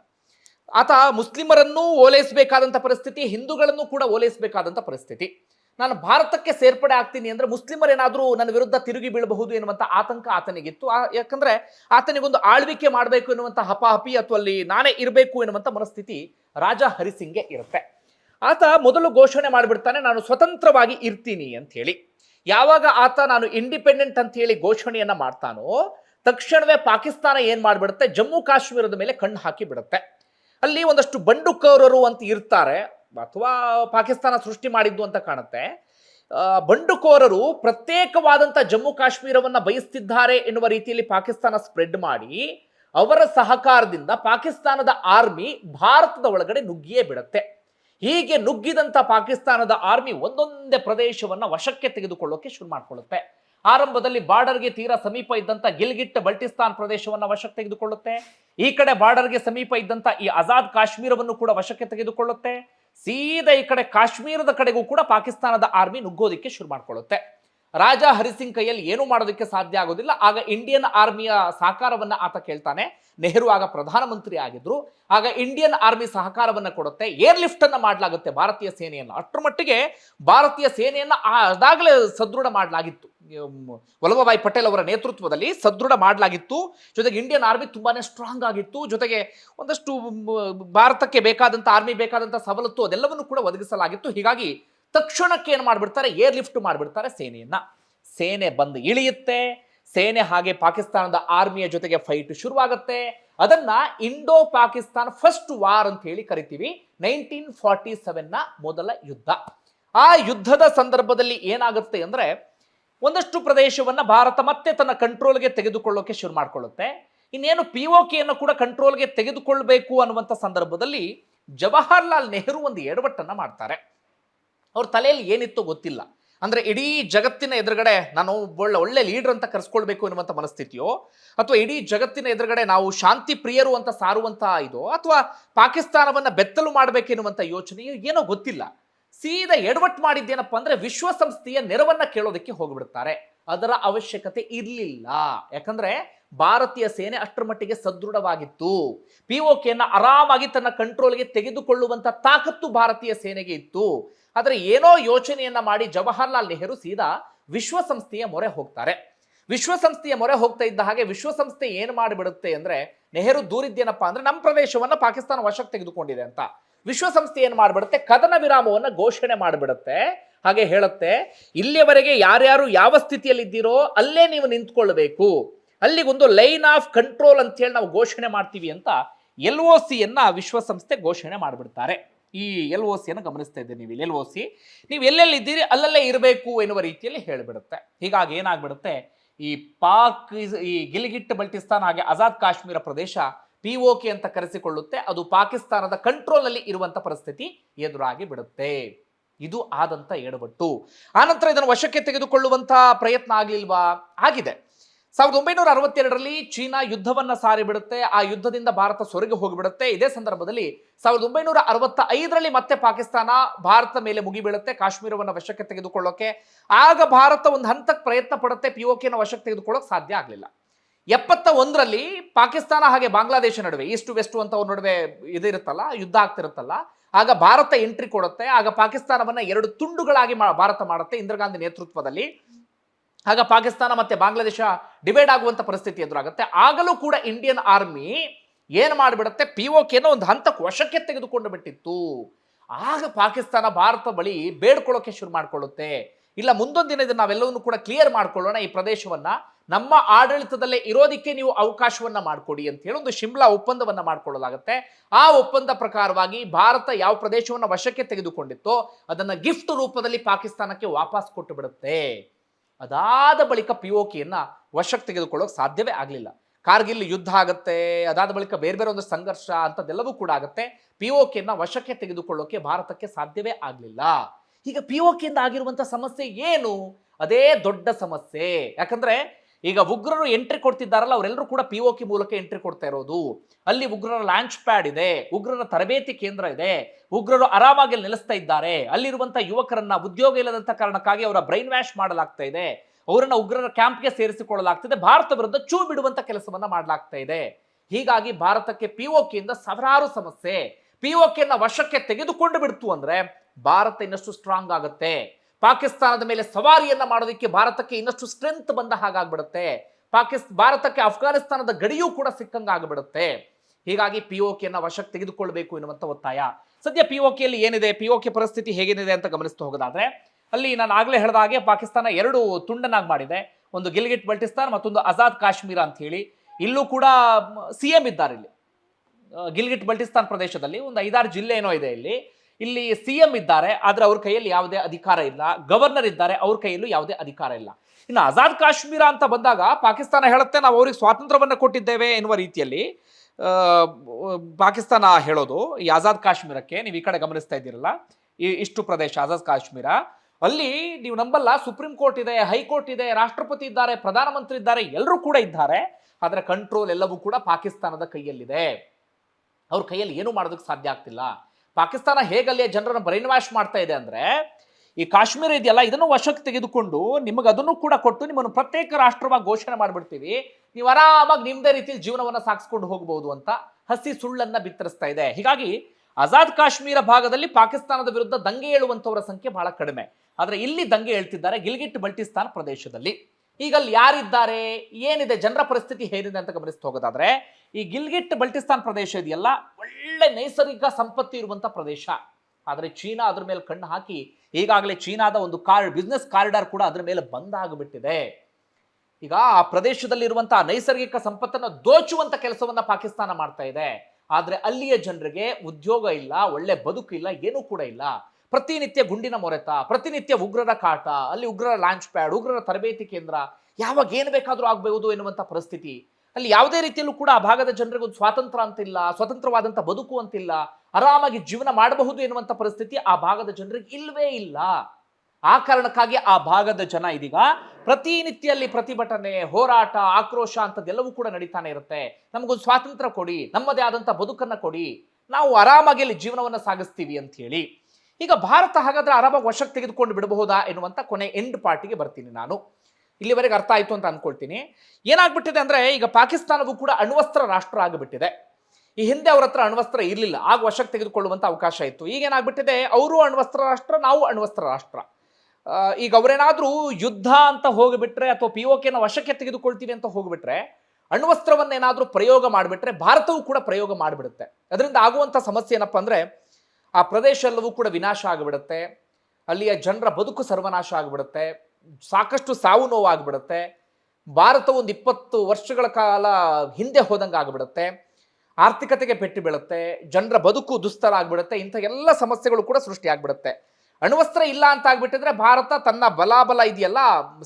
[SPEAKER 1] ಆತ ಮುಸ್ಲಿಮರನ್ನು ಓಲೈಸಬೇಕಾದಂಥ ಪರಿಸ್ಥಿತಿ, ಹಿಂದೂಗಳನ್ನು ಕೂಡ ಓಲೈಸಬೇಕಾದಂಥ ಪರಿಸ್ಥಿತಿ. ನಾನು ಭಾರತಕ್ಕೆ ಸೇರ್ಪಡೆ ಆಗ್ತೀನಿ ಅಂದ್ರೆ ಮುಸ್ಲಿಮರೇನಾದರೂ ನನ್ನ ವಿರುದ್ಧ ತಿರುಗಿ ಬೀಳಬಹುದು ಎನ್ನುವಂಥ ಆತಂಕ ಆತನಿಗಿತ್ತು. ಯಾಕಂದ್ರೆ ಆತನಿಗೊಂದು ಆಳ್ವಿಕೆ ಮಾಡಬೇಕು ಎನ್ನುವಂಥ ಹಪಾಹಪಿ ಅಥವಾ ಅಲ್ಲಿ ನಾನೇ ಇರಬೇಕು ಎನ್ನುವಂಥ ಮನಸ್ಥಿತಿ ರಾಜ ಹರಿಸಿಂಗ್ಗೆ ಇರುತ್ತೆ. ಆತ ಮೊದಲು ಘೋಷಣೆ ಮಾಡಿಬಿಡ್ತಾನೆ, ನಾನು ಸ್ವತಂತ್ರವಾಗಿ ಇರ್ತೀನಿ ಅಂತ ಹೇಳಿ. ಯಾವಾಗ ಆತ ನಾನು ಇಂಡಿಪೆಂಡೆಂಟ್ ಅಂತ ಹೇಳಿ ಘೋಷಣೆಯನ್ನ ಮಾಡ್ತಾನೋ, ತಕ್ಷಣವೇ ಪಾಕಿಸ್ತಾನ ಏನು ಮಾಡ್ಬಿಡುತ್ತೆ, ಜಮ್ಮು ಕಾಶ್ಮೀರದ ಮೇಲೆ ಕಣ್ಣು ಹಾಕಿ ಬಿಡುತ್ತೆ ಅಲ್ಲಿ ಒಂದಷ್ಟು ಬಂಡುಕೋರರು ಅಂತ ಇರ್ತಾರೆ ಅಥವಾ ಪಾಕಿಸ್ತಾನ ಸೃಷ್ಟಿ ಮಾಡಿದ್ದು ಅಂತ ಕಾಣುತ್ತೆ. ಬಂಡುಕೋರರು ಪ್ರತ್ಯೇಕವಾದಂಥ ಜಮ್ಮು ಕಾಶ್ಮೀರವನ್ನು ಬಯಸ್ತಿದ್ದಾರೆ ಎನ್ನುವ ರೀತಿಯಲ್ಲಿ ಪಾಕಿಸ್ತಾನ ಸ್ಪ್ರೆಡ್ ಮಾಡಿ ಅವರ ಸಹಕಾರದಿಂದ ಪಾಕಿಸ್ತಾನದ ಆರ್ಮಿ ಭಾರತದ ಒಳಗಡೆ ನುಗ್ಗಿಯೇ ಬಿಡುತ್ತೆ. ಹೀಗೆ ನುಗ್ಗಿದಂಥ ಪಾಕಿಸ್ತಾನದ ಆರ್ಮಿ ಒಂದೊಂದೇ ಪ್ರದೇಶವನ್ನ ವಶಕ್ಕೆ ತೆಗೆದುಕೊಳ್ಳೋಕೆ ಶುರು ಮಾಡಿಕೊಳ್ಳುತ್ತೆ. ಆರಂಭದಲ್ಲಿ ಬಾರ್ಡರ್ಗೆ ತೀರ ಸಮೀಪ ಇದ್ದಂಥ ಗಿಲ್ಗಿಟ್ ಬಲ್ಟಿಸ್ತಾನ್ ಪ್ರದೇಶವನ್ನು ವಶಕ್ಕೆ ತೆಗೆದುಕೊಳ್ಳುತ್ತೆ. ಈ ಕಡೆ ಬಾರ್ಡರ್ಗೆ ಸಮೀಪ ಇದ್ದಂಥ ಈ ಆಜಾದ್ ಕಾಶ್ಮೀರವನ್ನು ಕೂಡ ವಶಕ್ಕೆ ತೆಗೆದುಕೊಳ್ಳುತ್ತೆ. ಸೀದಾ ಈ ಕಡೆ ಕಾಶ್ಮೀರದ ಕಡೆಗೂ ಕೂಡ ಪಾಕಿಸ್ತಾನದ ಆರ್ಮಿ ನುಗ್ಗೋದಿಕ್ಕೆ ಶುರು ಮಾಡ್ಕೊಳ್ಳುತ್ತೆ. ರಾಜ ಹರಿಸಿಂಗ್ ಕೈಯಲ್ಲಿ ಏನು ಮಾಡೋದಕ್ಕೆ ಸಾಧ್ಯ ಆಗೋದಿಲ್ಲ. ಆಗ ಇಂಡಿಯನ್ ಆರ್ಮಿಯ ಸಹಕಾರವನ್ನ ಆತ ಕೇಳ್ತಾನೆ. ನೆಹರು ಆಗ ಪ್ರಧಾನಮಂತ್ರಿ ಆಗಿದ್ರು. ಆಗ ಇಂಡಿಯನ್ ಆರ್ಮಿ ಸಹಕಾರವನ್ನ ಕೊಡುತ್ತೆ. ಏರ್ ಲಿಫ್ಟ್ ಅನ್ನ ಮಾಡಲಾಗುತ್ತೆ ಭಾರತೀಯ ಸೇನೆಯನ್ನ. ಅಷ್ಟರ ಮಟ್ಟಿಗೆ ಭಾರತೀಯ ಸೇನೆಯನ್ನ ಅದಾಗಲೇ ಸದೃಢ ಮಾಡಲಾಗಿತ್ತು. ವಲ್ಲಭಭಾಯಿ ಪಟೇಲ್ ಅವರ ನೇತೃತ್ವದಲ್ಲಿ ಸದೃಢ ಮಾಡಲಾಗಿತ್ತು. ಜೊತೆಗೆ ಇಂಡಿಯನ್ ಆರ್ಮಿ ತುಂಬಾನೇ ಸ್ಟ್ರಾಂಗ್ ಆಗಿತ್ತು. ಜೊತೆಗೆ ಒಂದಷ್ಟು ಭಾರತಕ್ಕೆ ಬೇಕಾದಂಥ ಆರ್ಮಿ ಬೇಕಾದಂಥ ಸವಲತ್ತು ಅದೆಲ್ಲವನ್ನು ಕೂಡ ಒದಗಿಸಲಾಗಿತ್ತು. ಹೀಗಾಗಿ ತಕ್ಷಣಕ್ಕೆ ಏನು ಮಾಡಿಬಿಡ್ತಾರೆ? ಏರ್ ಲಿಫ್ಟ್ ಮಾಡಿಬಿಡ್ತಾರೆ ಸೇನೆಯನ್ನ. ಸೇನೆ ಬಂದು ಇಳಿಯುತ್ತೆ. ಸೇನೆ ಹಾಗೆ ಪಾಕಿಸ್ತಾನದ ಆರ್ಮಿಯ ಜೊತೆಗೆ ಫೈಟ್ ಶುರುವಾಗುತ್ತೆ. ಅದನ್ನ ಇಂಡೋ ಪಾಕಿಸ್ತಾನ್ ಫಸ್ಟ್ ವಾರ್ ಅಂತ ಹೇಳಿ ಕರಿತೀವಿ. ನೈನ್ಟೀನ್ ಫಾರ್ಟಿ ಸೆವೆನ್ನ ಮೊದಲ ಯುದ್ಧ. ಆ ಯುದ್ಧದ ಸಂದರ್ಭದಲ್ಲಿ ಏನಾಗುತ್ತೆ ಅಂದ್ರೆ ಒಂದಷ್ಟು ಪ್ರದೇಶವನ್ನು ಭಾರತ ಮತ್ತೆ ತನ್ನ ಕಂಟ್ರೋಲ್ಗೆ ತೆಗೆದುಕೊಳ್ಳೋಕೆ ಶುರು ಮಾಡಿಕೊಳ್ಳುತ್ತೆ. ಇನ್ನೇನು ಪಿ ಒ ಕೆಯನ್ನು ಕೂಡ ಕಂಟ್ರೋಲ್ಗೆ ತೆಗೆದುಕೊಳ್ಬೇಕು ಅನ್ನುವಂಥ ಸಂದರ್ಭದಲ್ಲಿ ಜವಾಹರ್ಲಾಲ್ ನೆಹರು ಒಂದು ಎಡವಟ್ಟನ್ನು ಮಾಡ್ತಾರೆ. ಅವ್ರ ತಲೆಯಲ್ಲಿ ಏನಿತ್ತು ಗೊತ್ತಿಲ್ಲ. ಅಂದರೆ ಇಡೀ ಜಗತ್ತಿನ ಎದುರುಗಡೆ ನಾನು ಒಳ್ಳೆ ಒಳ್ಳೆ ಲೀಡರ್ ಅಂತ ಕರೆಸ್ಕೊಳ್ಬೇಕು ಎನ್ನುವಂಥ ಮನಸ್ಥಿತಿಯೋ, ಅಥವಾ ಇಡೀ ಜಗತ್ತಿನ ಎದುರುಗಡೆ ನಾವು ಶಾಂತಿ ಪ್ರಿಯರು ಅಂತ ಸಾರುವಂಥ ಇದೋ, ಅಥವಾ ಪಾಕಿಸ್ತಾನವನ್ನು ಬೆತ್ತಲು ಮಾಡಬೇಕೆನ್ನುವಂಥ ಯೋಚನೆಯೋ ಏನೋ ಗೊತ್ತಿಲ್ಲ. ಸೀದಾ ಎಡವಟ್ ಮಾಡಿದ್ದೇನಪ್ಪ ಅಂದ್ರೆ ವಿಶ್ವಸಂಸ್ಥೆಯ ನೆರವನ್ನ ಕೇಳೋದಕ್ಕೆ ಹೋಗಿಬಿಡ್ತಾರೆ. ಅದರ ಅವಶ್ಯಕತೆ ಇರಲಿಲ್ಲ. ಯಾಕಂದ್ರೆ ಭಾರತೀಯ ಸೇನೆ ಅಷ್ಟರ ಮಟ್ಟಿಗೆ ಸದೃಢವಾಗಿತ್ತು. ಪಿ ಆರಾಮಾಗಿ ತನ್ನ ಕಂಟ್ರೋಲ್ಗೆ ತೆಗೆದುಕೊಳ್ಳುವಂತ ತಾಕತ್ತು ಭಾರತೀಯ ಸೇನೆಗೆ ಇತ್ತು. ಆದರೆ ಏನೋ ಯೋಚನೆಯನ್ನ ಮಾಡಿ ಜವಾಹರ್ಲಾಲ್ ನೆಹರು ಸೀದಾ ವಿಶ್ವಸಂಸ್ಥೆಯ ಮೊರೆ ಹೋಗ್ತಾರೆ. ವಿಶ್ವಸಂಸ್ಥೆಯ ಮೊರೆ ಹೋಗ್ತಾ ಇದ್ದ ಹಾಗೆ ವಿಶ್ವಸಂಸ್ಥೆ ಏನು ಮಾಡಿಬಿಡುತ್ತೆ ಅಂದ್ರೆ ನೆಹರು ದೂರಿದ್ದೇನಪ್ಪ ಅಂದ್ರೆ ನಮ್ಮ ಪ್ರದೇಶವನ್ನ ಪಾಕಿಸ್ತಾನ ವಶಕ್ಕೆ ತೆಗೆದುಕೊಂಡಿದೆ ಅಂತ. ವಿಶ್ವಸಂಸ್ಥೆ ಏನು ಮಾಡಿಬಿಡುತ್ತೆ, ಕದನ ವಿರಾಮವನ್ನು ಘೋಷಣೆ ಮಾಡಿಬಿಡುತ್ತೆ. ಹಾಗೆ ಹೇಳುತ್ತೆ, ಇಲ್ಲಿಯವರೆಗೆ ಯಾರ್ಯಾರು ಯಾವ ಸ್ಥಿತಿಯಲ್ಲಿದ್ದೀರೋ ಅಲ್ಲೇ ನೀವು ನಿಂತ್ಕೊಳ್ಬೇಕು. ಅಲ್ಲಿಗೊಂದು ಲೈನ್ ಆಫ್ ಕಂಟ್ರೋಲ್ ಅಂತ ಹೇಳಿ ನಾವು ಘೋಷಣೆ ಮಾಡ್ತೀವಿ ಅಂತ ಎಲ್ ಒ ಸಿಯನ್ನು ವಿಶ್ವಸಂಸ್ಥೆ ಘೋಷಣೆ ಮಾಡಿಬಿಡ್ತಾರೆ. ಈ ಎಲ್ ಒ ಸಿಯನ್ನು ಗಮನಿಸ್ತಾ ಇದ್ದೀರಿ ನೀವು ಎಲ್ ಒ ಸಿ. ನೀವು ಎಲ್ಲೆಲ್ಲಿದ್ದೀರಿ ಅಲ್ಲಲ್ಲೇ ಇರಬೇಕು ಎನ್ನುವ ರೀತಿಯಲ್ಲಿ ಹೇಳಿಬಿಡುತ್ತೆ. ಹೀಗಾಗಿ ಏನಾಗ್ಬಿಡುತ್ತೆ, ಈ ಪಾಕ್ ಈ ಗಿಲ್ಗಿಟ್, ಬಲ್ಟಿಸ್ತಾನ್ ಹಾಗೆ ಆಜಾದ್ ಕಾಶ್ಮೀರ ಪ್ರದೇಶ ಪಿ ಒ ಕೆ ಅಂತ ಕರೆಸಿಕೊಳ್ಳುತ್ತೆ. ಅದು ಪಾಕಿಸ್ತಾನದ ಕಂಟ್ರೋಲಲ್ಲಿ ಇರುವಂಥ ಪರಿಸ್ಥಿತಿ ಎದುರಾಗಿ ಬಿಡುತ್ತೆ. ಇದು ಆದಂತ ಎಡಬಟ್ಟು ಆನಂತರ ಇದನ್ನು ವಶಕ್ಕೆ ತೆಗೆದುಕೊಳ್ಳುವಂತ ಪ್ರಯತ್ನ ಆಗ್ಲಿಲ್ವಾ? ಆಗಿದೆ. ಸಾವಿರದ ಒಂಬೈನೂರ ಅರವತ್ತೆರಡರಲ್ಲಿ ಚೀನಾ ಯುದ್ಧವನ್ನ ಸಾರಿ ಬಿಡುತ್ತೆ. ಆ ಯುದ್ಧದಿಂದ ಭಾರತ ಸೊರಗಿ ಹೋಗಿಬಿಡುತ್ತೆ. ಇದೇ ಸಂದರ್ಭದಲ್ಲಿ ಸಾವಿರದ ಒಂಬೈನೂರ ಅರವತ್ತ ಐದರಲ್ಲಿ ಮತ್ತೆ ಪಾಕಿಸ್ತಾನ ಭಾರತ ಮೇಲೆ ಮುಗಿಬೀಳುತ್ತೆ. ಕಾಶ್ಮೀರವನ್ನು ವಶಕ್ಕೆ ತೆಗೆದುಕೊಳ್ಳೋಕೆ. ಆಗ ಭಾರತ ಒಂದು ಹಂತಕ್ಕೆ ಪ್ರಯತ್ನ ಪಡುತ್ತೆ. ಪಿ ನ ವಶಕ್ಕೆ ತೆಗೆದುಕೊಳ್ಳೋಕೆ ಸಾಧ್ಯ ಆಗಲಿಲ್ಲ. ಎಪ್ಪತ್ತ ಒಂದರಲ್ಲಿ ಪಾಕಿಸ್ತಾನ ಹಾಗೆ ಬಾಂಗ್ಲಾದೇಶ ನಡುವೆ, ಈಸ್ಟ್ ವೆಸ್ಟ್ ಅಂತ ಅವ್ರ ನಡುವೆ ಇದಿರುತ್ತಲ್ಲ ಯುದ್ಧ ಆಗ್ತಿರುತ್ತಲ್ಲ, ಆಗ ಭಾರತ ಎಂಟ್ರಿ ಕೊಡುತ್ತೆ, ಆಗ ಪಾಕಿಸ್ತಾನವನ್ನ ಎರಡು ತುಂಡುಗಳಾಗಿ ಭಾರತ ಮಾಡುತ್ತೆ ಇಂದಿರಾ ಗಾಂಧಿ ನೇತೃತ್ವದಲ್ಲಿ. ಆಗ ಪಾಕಿಸ್ತಾನ ಮತ್ತೆ ಬಾಂಗ್ಲಾದೇಶ ಡಿವೈಡ್ ಆಗುವಂತ ಪರಿಸ್ಥಿತಿ ಎದುರಾಗುತ್ತೆ. ಆಗಲೂ ಕೂಡ ಇಂಡಿಯನ್ ಆರ್ಮಿ ಏನು ಮಾಡಿಬಿಡುತ್ತೆ ಪಿ ಒ ಕೆನ ಒಂದು ಹಂತಕ್ಕೆ ವಶಕ್ಕೆ ತೆಗೆದುಕೊಂಡು ಬಿಟ್ಟಿತ್ತು. ಆಗ ಪಾಕಿಸ್ತಾನ ಭಾರತ ಬಳಿ ಬೇಡ್ಕೊಳ್ಳೋಕೆ ಶುರು ಮಾಡಿಕೊಳ್ಳುತ್ತೆ. ಇಲ್ಲ, ಮುಂದೊಂದು ದಿನ ಇದನ್ನ ನಾವೆಲ್ಲವನ್ನು ಕೂಡ ಕ್ಲಿಯರ್ ಮಾಡ್ಕೊಳ್ಳೋಣ ಈ ಪ್ರದೇಶವನ್ನ. ನಮ್ಮ ಆಡಳಿತದಲ್ಲೇ ಇರೋದಕ್ಕೆ ನೀವು ಅವಕಾಶವನ್ನ ಮಾಡಿಕೊಡಿ ಅಂತ ಹೇಳಿ ಒಂದು ಶಿಮ್ಲಾ ಒಪ್ಪಂದವನ್ನ ಮಾಡಿಕೊಳ್ಳಲಾಗುತ್ತೆ. ಆ ಒಪ್ಪಂದ ಪ್ರಕಾರವಾಗಿ ಭಾರತ ಯಾವ ಪ್ರದೇಶವನ್ನ ವಶಕ್ಕೆ ತೆಗೆದುಕೊಂಡಿತ್ತೋ ಅದನ್ನ ಗಿಫ್ಟ್ ರೂಪದಲ್ಲಿ ಪಾಕಿಸ್ತಾನಕ್ಕೆ ವಾಪಸ್ ಕೊಟ್ಟು ಬಿಡುತ್ತೆ ಅದಾದ ಬಳಿಕ ಪಿ ಕೆಯನ್ನ ವಶಕ್ಕೆ ತೆಗೆದುಕೊಳ್ಳೋಕೆ ಸಾಧ್ಯವೇ ಆಗಲಿಲ್ಲ. ಕಾರ್ಗಿಲ್ ಯುದ್ಧ ಆಗುತ್ತೆ, ಅದಾದ ಬಳಿಕ ಬೇರೆ ಬೇರೆ ಒಂದು ಸಂಘರ್ಷ ಅಂಥದ್ದೆಲ್ಲವೂ ಕೂಡ ಆಗುತ್ತೆ. ಪಿ ಕೆಯನ್ನ ವಶಕ್ಕೆ ತೆಗೆದುಕೊಳ್ಳೋಕೆ ಭಾರತಕ್ಕೆ ಸಾಧ್ಯವೇ ಆಗಲಿಲ್ಲ. ಈಗ ಪಿ ಒ ಕೆಯಿಂದ ಆಗಿರುವಂಥ ಸಮಸ್ಯೆ ಏನು? ಅದೇ ದೊಡ್ಡ ಸಮಸ್ಯೆ. ಯಾಕಂದ್ರೆ ಈಗ ಉಗ್ರರು ಎಂಟ್ರಿ ಕೊಡ್ತಿದ್ದಾರಲ್ಲ ಅವರೆಲ್ಲರೂ ಕೂಡ ಪಿ ಕೆ ಮೂಲಕ ಎಂಟ್ರಿ ಕೊಡ್ತಾ ಇರೋದು. ಅಲ್ಲಿ ಉಗ್ರರ ಲಾಂಚ್ ಪ್ಯಾಡ್ ಇದೆ, ಉಗ್ರರ ತರಬೇತಿ ಕೇಂದ್ರ ಇದೆ, ಉಗ್ರರು ಆರಾಮಾಗಿ ನೆಲೆಸ್ತಾ ಇದ್ದಾರೆ. ಅಲ್ಲಿರುವಂತಹ ಯುವಕರನ್ನ, ಉದ್ಯೋಗ ಇಲ್ಲದಂತ ಕಾರಣಕ್ಕಾಗಿ ಅವರ ಬ್ರೈನ್ ವ್ಯಾಶ್ ಮಾಡಲಾಗ್ತಾ ಇದೆ. ಅವರನ್ನ ಉಗ್ರರ ಕ್ಯಾಂಪ್ಗೆ ಸೇರಿಸಿಕೊಳ್ಳಲಾಗ್ತಿದೆ. ಭಾರತ ವಿರುದ್ಧ ಚೂ ಬಿಡುವಂತ ಕೆಲಸವನ್ನ ಮಾಡಲಾಗ್ತಾ ಇದೆ. ಹೀಗಾಗಿ ಭಾರತಕ್ಕೆ ಪಿ ಒ ಕೆಯಿಂದ ಸಾವಿರಾರು ಸಮಸ್ಯೆ. ಪಿ ಒ ವಶಕ್ಕೆ ತೆಗೆದುಕೊಂಡು ಬಿಡ್ತು ಅಂದ್ರೆ ಭಾರತ ಇನ್ನಷ್ಟು ಸ್ಟ್ರಾಂಗ್ ಆಗುತ್ತೆ. ಪಾಕಿಸ್ತಾನದ ಮೇಲೆ ಸವಾರಿಯನ್ನ ಮಾಡೋದಕ್ಕೆ ಭಾರತಕ್ಕೆ ಇನ್ನಷ್ಟು ಸ್ಟ್ರೆಂತ್ ಬಂದ ಹಾಗಾಗ್ಬಿಡುತ್ತೆ. ಪಾಕಿಸ್, ಭಾರತಕ್ಕೆ ಅಫ್ಘಾನಿಸ್ತಾನದ ಗಡಿಯೂ ಕೂಡ ಸಿಕ್ಕಂಗ ಆಗ್ಬಿಡುತ್ತೆ. ಹೀಗಾಗಿ ಪಿ ಒ ಕೆಯನ್ನು ವಶಕ್ಕೆ ತೆಗೆದುಕೊಳ್ಬೇಕು ಎನ್ನುವಂಥ ಒತ್ತಾಯ. ಸದ್ಯ ಪಿ ಒ ಕೆಯಲ್ಲಿ ಏನಿದೆ? ಪಿ ಒ ಕೆ ಪರಿಸ್ಥಿತಿ ಹೇಗೇನಿದೆ ಅಂತ ಗಮನಿಸ್ತಾ ಹೋಗೋದಾದ್ರೆ, ಅಲ್ಲಿ ನಾನು ಆಗಲೇ ಹೇಳಿದ ಹಾಗೆ ಪಾಕಿಸ್ತಾನ ಎರಡು ತುಂಡನಾಗಿ ಮಾಡಿದೆ. ಒಂದು ಗಿಲ್ಗಿಟ್ ಬಲ್ಟಿಸ್ತಾನ್, ಮತ್ತೊಂದು ಆಜಾದ್ ಕಾಶ್ಮೀರ ಅಂತ ಹೇಳಿ ಇಲ್ಲೂ ಕೂಡ ಸಿ ಎಂ ಇದ್ದಾರೆ ಇಲ್ಲಿ. ಗಿಲ್ಗಿಟ್ ಬಲ್ಟಿಸ್ತಾನ್ ಪ್ರದೇಶದಲ್ಲಿ. ಒಂದು ಐದಾರು ಜಿಲ್ಲೆ ಏನೋ ಇದೆ ಇಲ್ಲಿ. ಇಲ್ಲಿ ಸಿ ಎಂ ಇದ್ದಾರೆ, ಆದ್ರೆ ಅವ್ರ ಕೈಯಲ್ಲಿ ಯಾವುದೇ ಅಧಿಕಾರ ಇಲ್ಲ. ಗವರ್ನರ್ ಇದ್ದಾರೆ, ಅವ್ರ ಕೈಯಲ್ಲೂ ಯಾವುದೇ ಅಧಿಕಾರ ಇಲ್ಲ. ಇನ್ನು ಆಜಾದ್ ಕಾಶ್ಮೀರ ಅಂತ ಬಂದಾಗ ಪಾಕಿಸ್ತಾನ ಹೇಳುತ್ತೆ, ನಾವು ಅವ್ರಿಗೆ ಸ್ವಾತಂತ್ರ್ಯವನ್ನು ಕೊಟ್ಟಿದ್ದೇವೆ ಎನ್ನುವ ರೀತಿಯಲ್ಲಿ ಪಾಕಿಸ್ತಾನ ಹೇಳೋದು, ಈ ಆಜಾದ್ ಕಾಶ್ಮೀರಕ್ಕೆ, ನೀವು ಈ ಕಡೆ ಗಮನಿಸ್ತಾ ಇದ್ದೀರಲ್ಲ, ಈ ಇಷ್ಟು ಪ್ರದೇಶ, ಆಜಾದ್ ಕಾಶ್ಮೀರ. ಅಲ್ಲಿ ನೀವು ನಂಬಲ್ಲ, ಸುಪ್ರೀಂ ಕೋರ್ಟ್ ಇದೆ, ಹೈಕೋರ್ಟ್ ಇದೆ, ರಾಷ್ಟ್ರಪತಿ ಇದ್ದಾರೆ, ಪ್ರಧಾನಮಂತ್ರಿ ಇದ್ದಾರೆ, ಎಲ್ಲರೂ ಕೂಡ ಇದ್ದಾರೆ. ಆದರೆ ಕಂಟ್ರೋಲ್ ಎಲ್ಲವೂ ಕೂಡ ಪಾಕಿಸ್ತಾನದ ಕೈಯಲ್ಲಿದೆ. ಅವ್ರ ಕೈಯಲ್ಲಿ ಏನು ಮಾಡೋದಕ್ಕೆ ಸಾಧ್ಯ ಆಗ್ತಿಲ್ಲ. ಪಾಕಿಸ್ತಾನ ಹೇಗಲ್ಲಿ ಜನರನ್ನು ಬ್ರೈನ್ ವಾಶ್ ಮಾಡ್ತಾ ಇದೆ ಅಂದ್ರೆ, ಈ ಕಾಶ್ಮೀರ ಇದೆಯಲ್ಲ, ಇದನ್ನು ವಶಕ್ಕೆ ತೆಗೆದುಕೊಂಡು ನಿಮಗೆ ಅದನ್ನು ಕೂಡ ಕೊಟ್ಟು ನಿಮ್ಮನ್ನು ಪ್ರತ್ಯೇಕ ರಾಷ್ಟ್ರವಾಗಿ ಘೋಷಣೆ ಮಾಡಿಬಿಡ್ತೀವಿ. ನೀವು ಆರಾಮಾಗಿ ನಿಮ್ಮದೇ ರೀತಿಯಲ್ಲಿ ಜೀವನವನ್ನು ಸಾಗಿಸ್ಕೊಂಡು ಹೋಗಬಹುದು ಅಂತ ಹಸಿ ಸುಳ್ಳನ್ನ ಬಿತ್ತರಿಸ್ತಾ ಇದೆ. ಹೀಗಾಗಿ ಆಜಾದ್ ಕಾಶ್ಮೀರ ಭಾಗದಲ್ಲಿ ಪಾಕಿಸ್ತಾನದ ವಿರುದ್ಧ ದಂಗೆ ಏಳುವಂಥವರ ಸಂಖ್ಯೆ ಬಹಳ ಕಡಿಮೆ. ಆದರೆ ಇಲ್ಲಿ ದಂಗೆ ಹೇಳ್ತಿದ್ದಾರೆ ಗಿಲ್ಗಿಟ್ ಬಲ್ಟಿಸ್ತಾನ್ ಪ್ರದೇಶದಲ್ಲಿ. ಈಗ ಅಲ್ಲಿ ಯಾರಿದ್ದಾರೆ? ಏನಿದೆ? ಜನರ ಪರಿಸ್ಥಿತಿ ಹೇಗಿದೆ ಅಂತ ಗಮನಿಸ್ತಾ ಹೋಗೋದಾದ್ರೆ ಈ ಗಿಲ್ಗಿಟ್ ಬಲ್ಟಿಸ್ತಾನ್ ಪ್ರದೇಶ ಇದೆಯಲ್ಲ, ಒಳ್ಳೆ ನೈಸರ್ಗಿಕ ಸಂಪತ್ತಿ ಇರುವಂಥ ಪ್ರದೇಶ. ಆದರೆ ಚೀನಾ ಅದ್ರ ಮೇಲೆ ಕಣ್ಣು ಹಾಕಿ, ಈಗಾಗಲೇ ಚೀನಾದ ಒಂದು ಕಾರ್ ಬಿಸ್ನೆಸ್ ಕಾರಿಡಾರ್ ಕೂಡ ಅದ್ರ ಮೇಲೆ ಬಂದಾಗ್ಬಿಟ್ಟಿದೆ ಈಗ ಆ ಪ್ರದೇಶದಲ್ಲಿರುವಂತಹ ನೈಸರ್ಗಿಕ ಸಂಪತ್ತನ್ನು ದೋಚುವಂತ ಕೆಲಸವನ್ನ ಪಾಕಿಸ್ತಾನ ಮಾಡ್ತಾ ಇದೆ. ಆದರೆ ಅಲ್ಲಿಯ ಜನರಿಗೆ ಉದ್ಯೋಗ ಇಲ್ಲ, ಒಳ್ಳೆ ಬದುಕು ಇಲ್ಲ, ಏನೂ ಕೂಡ ಇಲ್ಲ. ಪ್ರತಿನಿತ್ಯ ಗುಂಡಿನ ಮೊರೆತ, ಪ್ರತಿನಿತ್ಯ ಉಗ್ರರ ಕಾಟ, ಅಲ್ಲಿ ಉಗ್ರರ ಲಾಂಚ್ ಪ್ಯಾಡ್ ಉಗ್ರರ ತರಬೇತಿ ಕೇಂದ್ರ, ಯಾವಾಗ ಏನು ಬೇಕಾದರೂ ಆಗಬಹುದು ಎನ್ನುವಂಥ ಪರಿಸ್ಥಿತಿ. ಅಲ್ಲಿ ಯಾವುದೇ ರೀತಿಯಲ್ಲೂ ಕೂಡ ಆ ಭಾಗದ ಜನರಿಗೊಂದು ಸ್ವಾತಂತ್ರ್ಯ ಅಂತಿಲ್ಲ ಸ್ವತಂತ್ರವಾದಂಥ ಬದುಕು ಅಂತಿಲ್ಲ, ಆರಾಮಾಗಿ ಜೀವನ ಮಾಡಬಹುದು ಎನ್ನುವಂಥ ಪರಿಸ್ಥಿತಿ ಆ ಭಾಗದ ಜನರಿಗೆ ಇಲ್ಲವೇ ಇಲ್ಲ. ಆ ಕಾರಣಕ್ಕಾಗಿ ಆ ಭಾಗದ ಜನ ಇದೀಗ ಪ್ರತಿನಿತ್ಯಲ್ಲಿ ಪ್ರತಿಭಟನೆ, ಹೋರಾಟ, ಆಕ್ರೋಶ ಅಂತದೆಲ್ಲವೂ ಕೂಡ ನಡೀತಾನೆ ಇರುತ್ತೆ. ನಮಗೊಂದು ಸ್ವಾತಂತ್ರ್ಯ ಕೊಡಿ, ನಮ್ಮದೇ ಆದಂಥ ಬದುಕನ್ನ ಕೊಡಿ, ನಾವು ಆರಾಮಾಗಿ ಅಲ್ಲಿ ಜೀವನವನ್ನ ಸಾಗಿಸ್ತೀವಿ ಅಂತ ಹೇಳಿ ಈಗ ಭಾರತ ಹಾಗಾದ್ರೆ ಆರಾಮಾಗಿ ವಶಕ್ಕೆ ತೆಗೆದುಕೊಂಡು ಬಿಡಬಹುದಾ ಎನ್ನುವಂಥ ಕೊನೆ ಎಂಡ್ ಪಾರ್ಟಿಗೆ ಬರ್ತೀನಿ ನಾನು. ಇಲ್ಲಿವರೆಗೆ ಅರ್ಥ ಆಯಿತು ಅಂತ ಅಂದ್ಕೊಳ್ತೀನಿ ಏನಾಗ್ಬಿಟ್ಟಿದೆ ಅಂದರೆ ಈಗ ಪಾಕಿಸ್ತಾನವೂ ಕೂಡ ಅಣ್ವಸ್ತ್ರ ರಾಷ್ಟ್ರ ಆಗಿಬಿಟ್ಟಿದೆ ಈ ಹಿಂದೆ ಅವ್ರ ಹತ್ರ ಅಣ್ವಸ್ತ್ರ ಇರಲಿಲ್ಲ. ಆಗ ವಶಕ್ಕೆ ತೆಗೆದುಕೊಳ್ಳುವಂಥ ಅವಕಾಶ ಇತ್ತು. ಈಗ ಏನಾಗ್ಬಿಟ್ಟಿದೆ? ಅವರು ಅಣ್ವಸ್ತ್ರ ರಾಷ್ಟ್ರ, ನಾವು ಅಣ್ವಸ್ತ್ರ ರಾಷ್ಟ್ರ. ಈಗ ಅವರೇನಾದರೂ ಯುದ್ಧ ಅಂತ ಹೋಗಿಬಿಟ್ರೆ ಅಥವಾ ಪಿ ನ ವಶಕ್ಕೆ ತೆಗೆದುಕೊಳ್ತೀವಿ ಅಂತ ಹೋಗಿಬಿಟ್ರೆ ಅಣ್ವಸ್ತ್ರವನ್ನೇನಾದರೂ ಪ್ರಯೋಗ ಮಾಡಿಬಿಟ್ರೆ ಭಾರತವು ಕೂಡ ಪ್ರಯೋಗ ಮಾಡಿಬಿಡುತ್ತೆ. ಅದರಿಂದ ಆಗುವಂಥ ಸಮಸ್ಯೆ ಏನಪ್ಪ ಅಂದರೆ ಆ ಪ್ರದೇಶ ಎಲ್ಲವೂ ಕೂಡ ವಿನಾಶ ಆಗಿಬಿಡುತ್ತೆ. ಅಲ್ಲಿಯ ಜನರ ಬದುಕು ಸರ್ವನಾಶ ಆಗಿಬಿಡುತ್ತೆ. ಸಾಕಷ್ಟು ಸಾವು ನೋವು ಆಗಿಬಿಡುತ್ತೆ ಭಾರತ ಒಂದು ಇಪ್ಪತ್ತು ವರ್ಷಗಳ ಕಾಲ ಹಿಂದೆ ಹೋದಂಗೆ ಆಗಿಬಿಡುತ್ತೆ. ಆರ್ಥಿಕತೆಗೆ ಪೆಟ್ಟು ಬೀಳುತ್ತೆ. ಜನರ ಬದುಕು ದುಸ್ತರ ಆಗಿಬಿಡುತ್ತೆ ಇಂಥ ಎಲ್ಲ ಸಮಸ್ಯೆಗಳು ಕೂಡ ಸೃಷ್ಟಿ ಆಗ್ಬಿಡುತ್ತೆ ಅಣ್ವಸ್ತ್ರ ಇಲ್ಲ ಅಂತ ಆಗ್ಬಿಟ್ಟಿದ್ರೆ ಭಾರತ ತನ್ನ ಬಲಾಬಲ ಇದೆಯಲ್ಲ,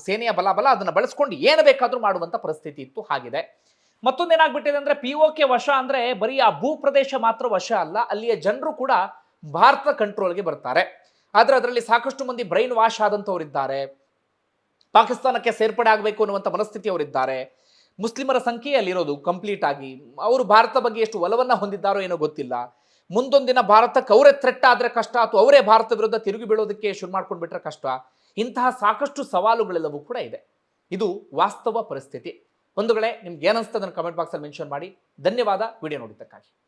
[SPEAKER 1] ಸೇನೆಯ ಬಲಾಬಲ, ಅದನ್ನು ಬಳಸ್ಕೊಂಡು ಏನು ಬೇಕಾದರೂ ಮಾಡುವಂಥ ಪರಿಸ್ಥಿತಿ ಇತ್ತು, ಹಾಗಿದೆ. ಮತ್ತೊಂದೇನಾಗ್ಬಿಟ್ಟಿದೆ ಅಂದರೆ ಪಿ ಕೆ ವಶ ಅಂದರೆ ಬರೀ ಆ ಭೂಪ್ರದೇಶ ಮಾತ್ರ ವಶ ಅಲ್ಲ, ಅಲ್ಲಿಯ ಜನರು ಕೂಡ ಭಾರತ ಕಂಟ್ರೋಲ್ಗೆ ಬರ್ತಾರೆ. ಆದರೆ ಅದರಲ್ಲಿ ಸಾಕಷ್ಟು ಮಂದಿ ಬ್ರೈನ್ ವಾಶ್ ಆದಂಥವರಿದ್ದಾರೆ ಪಾಕಿಸ್ತಾನಕ್ಕೆ ಸೇರ್ಪಡೆ ಆಗಬೇಕು ಅನ್ನುವಂಥ ಮನಸ್ಥಿತಿಯವರಿದ್ದಾರೆ ಮುಸ್ಲಿಮರ ಸಂಖ್ಯೆಯಲ್ಲಿರೋದು ಕಂಪ್ಲೀಟ್ ಆಗಿ ಅವರು ಭಾರತ ಬಗ್ಗೆ ಎಷ್ಟು ಒಲವನ್ನ ಹೊಂದಿದ್ದಾರೋ ಏನೋ ಗೊತ್ತಿಲ್ಲ. ಮುಂದೊಂದಿನ ಭಾರತಕ್ಕೆ ಅವರೇ ಥ್ರೆಟ್ ಆದರೆ ಕಷ್ಟ, ಅಥವಾ ಅವರೇ ಭಾರತ ವಿರುದ್ಧ ತಿರುಗಿ ಬೀಳೋದಕ್ಕೆ ಶುರು ಮಾಡ್ಕೊಂಡು ಬಿಟ್ರೆ ಕಷ್ಟ. ಇಂತಹ ಸಾಕಷ್ಟು ಸವಾಲುಗಳೆಲ್ಲವೂ ಕೂಡ ಇದೆ. ಇದು ವಾಸ್ತವ ಪರಿಸ್ಥಿತಿ. ಬಂಧುಗಳೇ, ನಿಮ್ಗೆ ಏನಿಸ್ತದನ್ನು ಕಮೆಂಟ್ ಬಾಕ್ಸಲ್ಲಿ ಮೆನ್ಷನ್ ಮಾಡಿ. ಧನ್ಯವಾದ. ವಿಡಿಯೋ ನೋಡಿದ್ದಕ್ಕಾಗಿ.